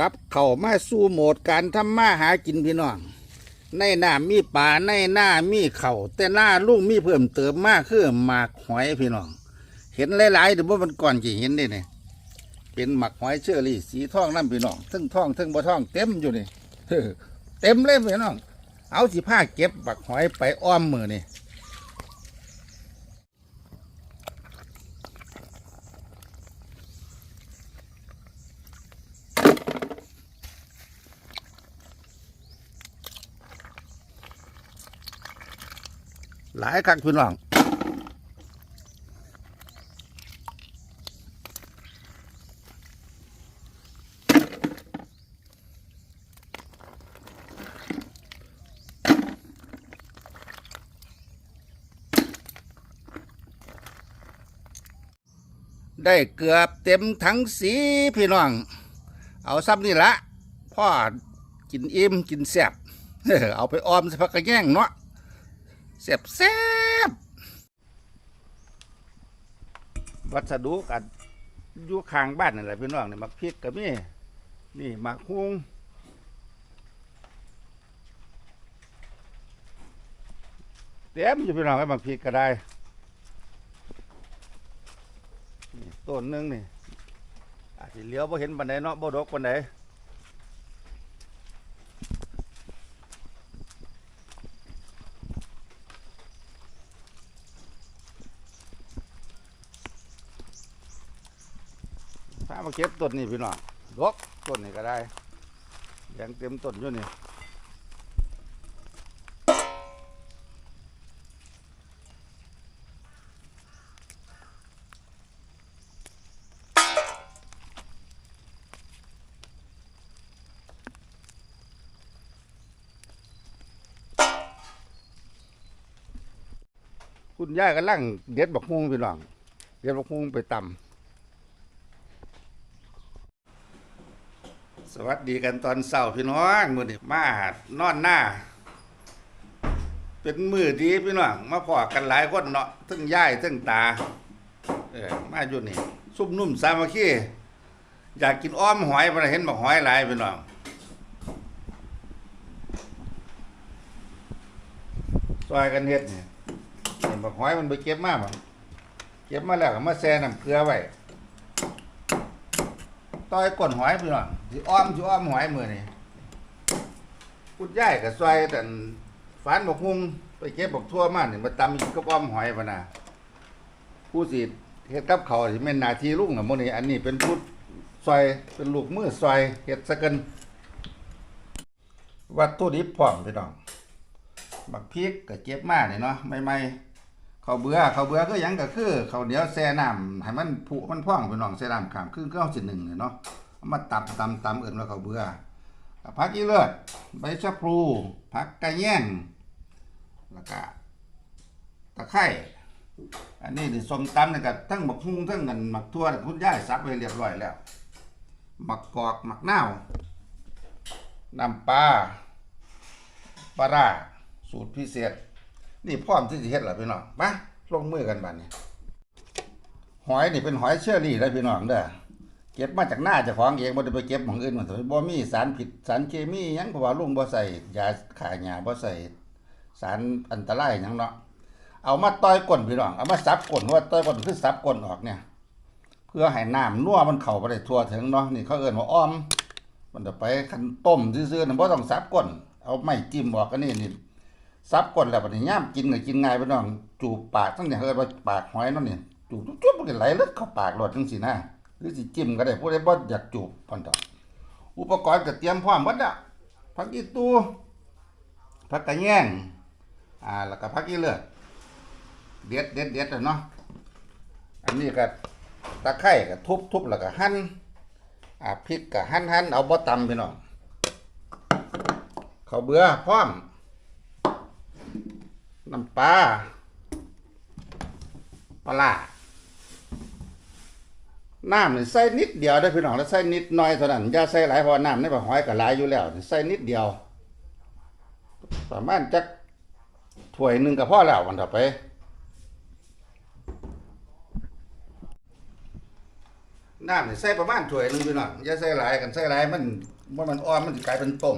กลับเข้ามาสู่โหมดการทำมาหากินพี่น้อง ในหน้ามีป่าในหน้ามีเขาแต่หน้าลุงมีเพิ่มเติมมากคือหมากหอยพี่น้อง เห็นหลายๆเดี๋ยววันก่อนจะเห็นได้เนี่ยเป็นหมักหอยเชอรี่สีทองนั่นพี่น้องทั้งทองทั้งบ่ทองเต็มอยู่นี่เต็มเลยพี่น้อง เอาสิผ้าเก็บบักหอยไปอ้อมมือนี่ หลายครั้งพี่น้องได้เกือบเต็มทั้งสีพี่น้อง เอาซ้ำนี่ละพ่อกินอิ่มกินแซ่บเอาไปออมสักพักกระแย่งเนาะ แซ่บแซ่บวัสดุกันอยู่ข้างบ้านนั่นแหละพี่น้องนี่มักพริกกับนี่นี่มักฮุงเต็มอยู่พี่น้องไอ้มักพริกก็ได้ต้นนึงนี่อาจจะเลี้ยวบ่เห็นบันไดเนาะบ่ดกบันไดถ้ามาเก็บ ต้นนี่พี่น้องดกต้นนี่ก็ได้ยังเต็มต้นอยู่นี่คุณย่ายกำลังเด็ดบักฮุงพี่น้องเด็ดบักฮุงไปตำ สวัสดีกันตอนเช้าพี่น้องมื้อนี้มานอนหน้า เป็นมือดีพี่น้องมาพอกันหลายคนเนาะทั้งย่ายทั้งตาเออมาอยู่นี่ซุ่มนุ่มสามัคคีอยากกินอ้อมหอยบ่ได้เห็นบักหอยหลายพี่น้องซอยกันเฮ็ดนี่เห็นบักหอยมันไปเก็บมาบ่เก็บมาแล้วก็มาแช่น้ำเกลือไว้ ต้อยก้นหอยพี่น้องสิอ้อมสิอ้อมหอยมือนี้คุณยายก็ซอยแต่ฝานบักฮุงไปเก็บบักทั่วมานี่มาตำกินกับอ้อมหอยพุ่นน่ะผู้สิเฮ็ดกับเขาวสิแม่นหน้าที่ลุงน่ะมื้อนี้อันนี้เป็นผู้ซอยเป็นลูกมือซอยเฮ็ดซะกันวัตถุดิบพร้อมพี่น้องบักพริกก็เก็บมาเนี่ยเนาะใหม่ๆ ข้าวเบื่อข้าวเบื่อก็ยังก็คือข้าวเหนียวแช่น้ำให้มันผุมันพ่องไปน้องแช่น้ำขามคือก็เอาสิหนึ่งเนี่ยเนาะมาตำตำตำเอื่นว่าข้าวเบื่อกับผักอีเลือดใบชะพลูผักกระแยงแล้วก็ตะไคร้อันนี้นี่ส้มตำนี่ก็ทั้งบักฮุ้งทั้งกันหมักทั่วคุณย่ายซับไว้เรียบร้อยแล้วหมักกอกหมักน่าวน้ำปลาปลาสูตรพิเศษ นี่พร้อมที่จะเฮ็ดแล้วพี่น้องมาลงมือกันบัดนี้ หอยนี่เป็นหอยเชอรี่ได้อพี่น้องเด้อเก็บมาจากหน้าเจ้าของเองบ่ได้ไปเก็บของอื่นมันบ่มีสารผิดสารเคมีหยังเพราะว่าลุงบ่ใส่ยาฆ่าหญ้าบ่ใส่สารอันตรายหยังเนาะเอามาต้อยก้นพี่น้องเอามาสับก้นว่าต้อยก้นคือสับก้นออกเนี่ย เพื่อให้น้ำนัวมันเข้าไปได้ทั่วถึงเนาะนี่เขาเอิ้นว่าอ้อม มันจะไปคันต้มซื่อๆน่ะบ่ต้องสับก้นเอาไม้จิ้มออกกันนี่ นี่สับก้นแล้วบัดนี้ย่ามกินก็กินง่ายไปน้อง จูบปากทั้งเนี่ยเอิ้นว่าปากหอยนั่นนี่จูบจุ๊บๆมันก็ไหลเลึกเข้าปากรดจังซี่นะหรือสิจิ้มก็ได้ผู้ใดบ่อยากจูบพันต่ออุปกรณ์ก็เตรียมพร้อมหมดแล้วผักอีตูผักกระแยงอ่าแล้วก็ผักอีเลือดเด็ดเด็ดเด็ดเนาะอันนี้ก็ตะไคร้ก็ทุบๆแล้วก็หั่นอ่าพริกกับหั่นหั่นเอาบ่ตำพี่น้องข้าวเบื่อพร้อม น้ำปลาปลาร้าน้ำนี่ใส่นิดเดียวได้พี่น้องแล้วใส่นิดหน่อยเท่านั้นอย่าใส่หลายพราะว่าน้ำในปลาหอยก็หลายอยู่แล้วใส่นิดเดียว ประมาณจักถ้วยหนึ่งก็พอแล้ววันต่อไปน้ำนี่ใส่ประมาณถ้วยหนึงพี่น้องอย่าใส่หลายกันใส่หลายมันมันอ่อนมันจะกลายเป็นต้ม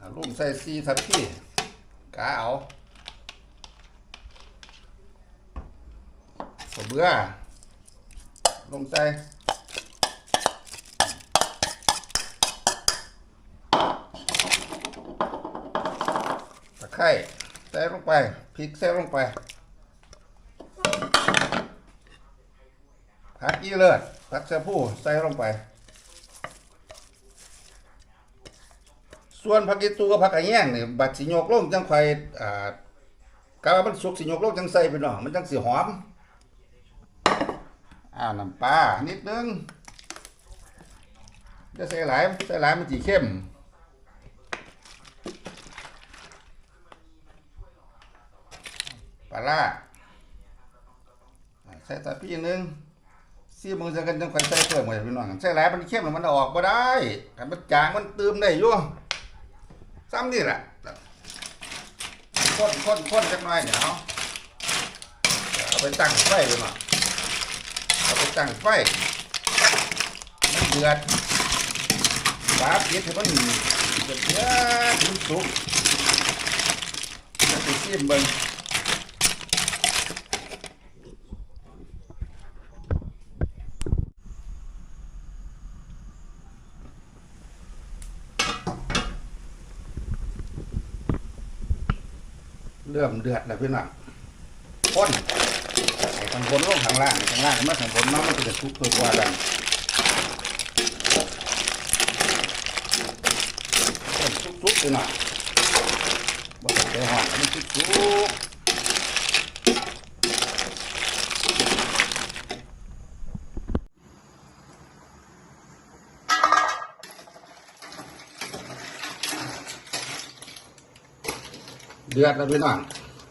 อ่า ลุงใส่ซีทับพี่กาเอาข้าวเบื่อลงใส่ตะไคร้ใส่ลงไปพริกใส่ลงไปผักยี่เลิศผักเสผู้ใส่ลงไป ส่วนผักยีตูกับผักกระแยงนี่บัดสิโยกลงจังไฟอ่ากะว่ามันสุกสิโยกลงจังใส่ไปเนาะมันจังสิหอมอ่าน้ำปลานิดนึงจะใส่หลายใส่หลายมันสิเข้มปลาร้าอ่าใส่ตะพี่นึงซีมือจะกันจังไฟใส่เพิ่มไว้พี่น้องใส่หลายมันเข้มแล้วมันออกบ่ได้มันจางมันตืมได้อยู่ ซ้ำนี่แหละคนคนคนจักหน่อยเนี่ยเอาเอาไปตั้งไฟเลยมาเอาไปตั้งไฟมันเดือดฝาเปิดให้มันเดือดเดือดถึงสุกจะไปซีมเบิ้ง เริ่มเดือดแล้วพี่น้องข้นไอ้ข้างบนลงข้างล่างข้างล่างมาข้างบนมามันจะทุกตัวกว่ากันข้นทุกๆพี่น้องบ่ต้องไปห่อมันทุกๆ เดือดแล้วพี่น้อง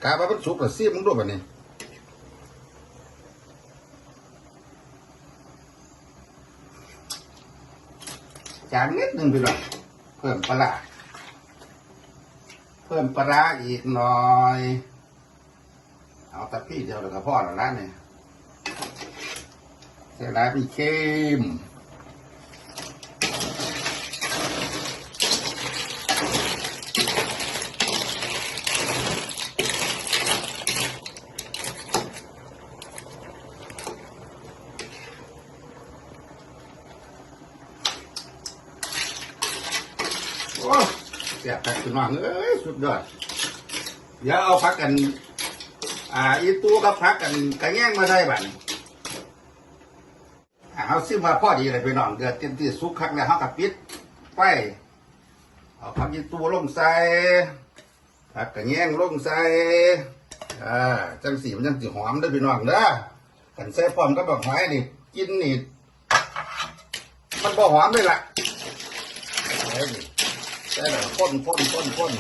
กาบว่ามันสุกแล้วซีมึงดูแบบนี้จานนิดหนึ่งพี่น้องเพิ่มปลาร้าเพิ่มปลาร้าอีกหน่อย เอาแต่พี่เดียวเลยกับพ่อแล้วนะเนี่ยเสร็จแล้วพี่เข้มโอ้เสียบแพ็กพี่ น้องเอ้ยสุดยอดเดี๋ยวเอาพักกัน อ่า อีตู้กับพักกันกระแย่งมาได้บัดนี้อ่าเอาซิมาพอดีเลยพี่น้องเดือดเต็มที่สุกคักแล้วเขากับปิดไฟเอาพักอีตู้ลงใส่พักกระแย่งลงใส่อ่าจังสีมันจังสีหอมเด้อพี่น้องเด้อกันใส่พร้อมกับดอกไม้นี่กินนี่มันบ่หอมเลยล่ะ ใส่นี่ใส่แล้วพ่นพ่นพ่นพ่น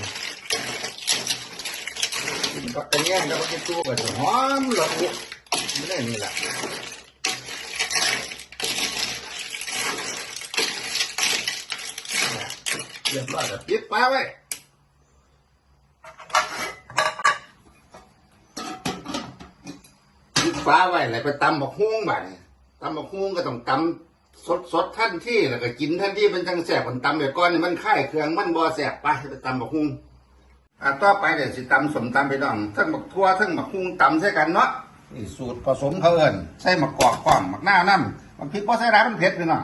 กินกับกระแยงกับกระตู้ก็จะหอมละอุไม่ได้นี่แหละเรียบร้อยแล้วปิดปลาไว้ปิดปลาไว้แล้วไปตำบักฮุ้งบ่เนี่ยตำบักฮุ้งก็ต้องตำ สดสดๆทันที่แล้วก็กินทันที่มันจังแสบมันตำเดี๋ยวก้อนนี่มันค่เครื่องมันบ่แสบไปไปตำบักฮุ้งอ่าต่อไปเดี๋ยวสิตำสมตำไปน้องทั้งหมักทั่วทั้งหมักฮุ้งตำใส่กันเนาะนี่สูตรผสมเขาเอิญใส่หมักกอกก้อมหมักหน้าน้ำมันพริกพอใส่ร้ายมันเผ็ดไปน้อง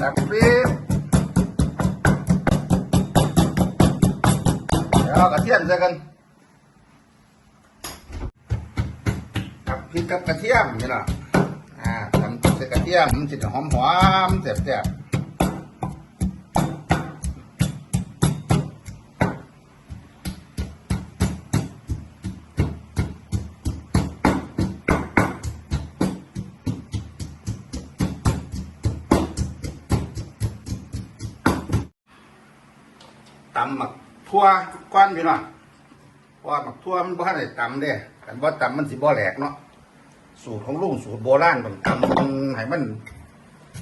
ตักพริกเดี๋ยวกระเทียมใส่กันกับ พริกกับกระเทียมนี่เนาะอ่าทำใส่กระเทียมมันจะหอมหอมๆแซ่บๆตำหมักทั่วก้อนพี่น้องเพราะว่าหมักทั่วมันบ่ทันได้ตำเด้กันบ่ตำมันสิบ่แหลกเนาะ สูตรของลุงสูตรโบราณต้องตำมันให้มัน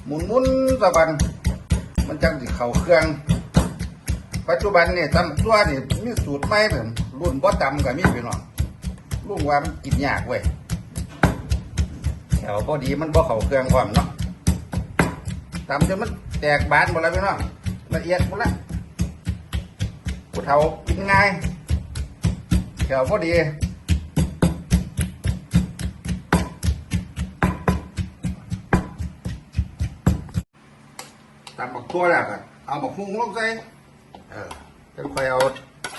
หมุนๆซะบัน มันจังสิเข้าเครื่อง ปัจจุบันเนี่ยตำตัวนี่มีสูตรใหม่เป็นรุ่นบ่ตำก็มีพี่น้องลุงว่ามันกินยากเว้ยแถวพอดีมันบ่เข้าเครื่องความเนาะตำจนมันแตกบานหมดแล้วพี่น้องละเอียดหมดแล้วผู้เฒ่ากินง่ายแถวพอดี ตำบักทั่วแล้วกันเอาบักฮุ้งลงใส่เออจะค่อยเอา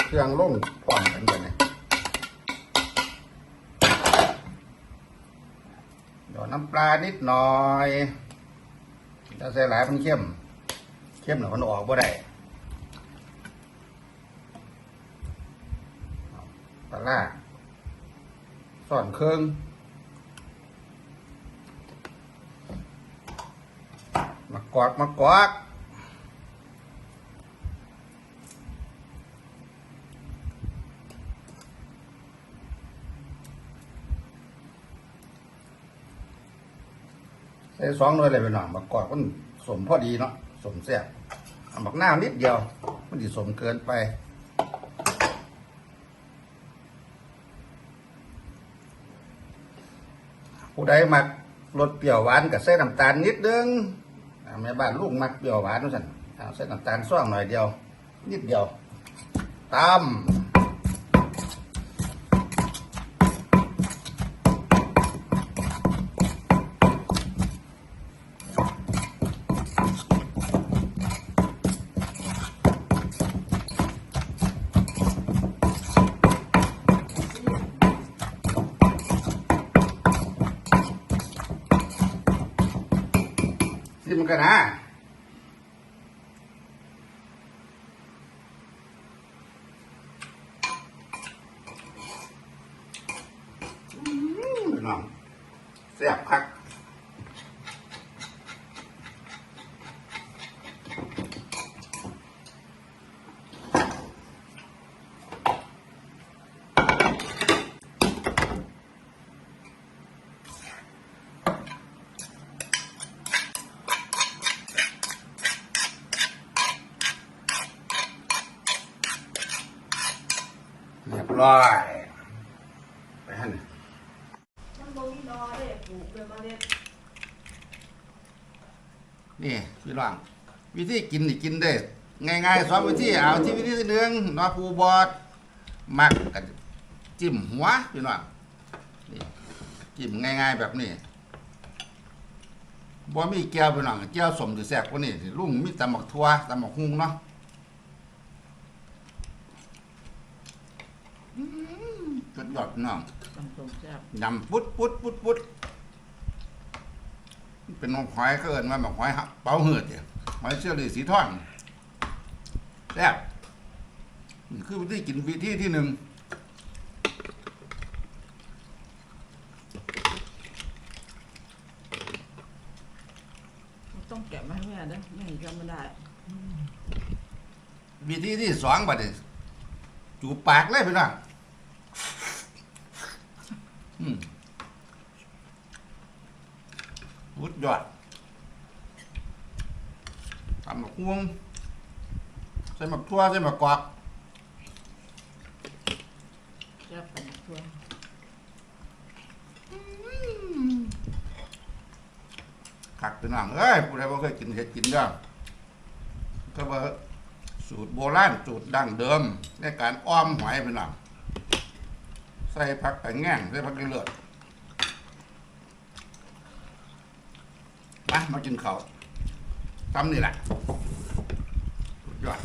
เครื่องลงพร้อมกันกันเนี่ยเดี๋ยวน้ำปลานิดหน่อยถ้าใส่หลายมันเข้มเข้มหน่อยมันออกบ่ได้ปลาล่าซ่อนเครื่อง มากอกมากอกใส่สองน่วยเลยไปหน่อยมากอกมันสมพอดีเนาะสมแซ่บเอาบักหน้านิดเดียว มันจะสมเกินไปผู้ใดมักรสเปรี้ยวหวานกับใส่น้ำตาลนิดนึง แม่บ้านลูกมักเปรี้ยวหวานนู่นสั่นเอาใส่น้ำตาลซ่องหน่อยเดียว นิดเดียวตา น้องแซ่บคักเรียบร้อยไปหันมั นอได้ปลูกด้วยเมล็ดนี่พี่น้องวิธีกินนี่กินได้ง่ายๆสองวิธีเอาที่วิธีหนึ่งนาะปูบอดมักกันจิ้มหัวพี่น้องนี่จิ้มง่าย ๆ แบบนี้บ่มีแก้วพี่น้องแก้วสมจะแซ่บกว่านี้ลุงมีตำบักทั่วตำบักฮุ้งเนาะอืม สุดยอดพี่น้องตำส้มแซ่บยำปุ๊ดปุ๊ดปุ๊ดปุ๊ดเป็นหอยเขาเอินว่าแบบหอยหักเป๋าเหือดเนี่ยหอยเชื่อรือสีทองแซ่บนี่คือวิธีกินวิธีที่หนึ่งมันต้องแกะมาให้แม่เด้อแม่จำไม่ได้วิธีที่สองบัดนี้จูบปากเลยพี่น้องอืมวุด ยอดทำหมกม่วงใส่หมกทั่วใส่หมกกอกแซ่บกันทั่วคักพี่น้องเอ้ยผู้ใดบ่เคยกินเห็ดกินเด้อก็ว่าสูตรโบราณสูตรดั้งเดิม ในการอ้อมหอยพี่น้องใส่ผักกระแง่งใส่ผักกระเลือด มามากินข้าวตำนี่แหละสุดยอด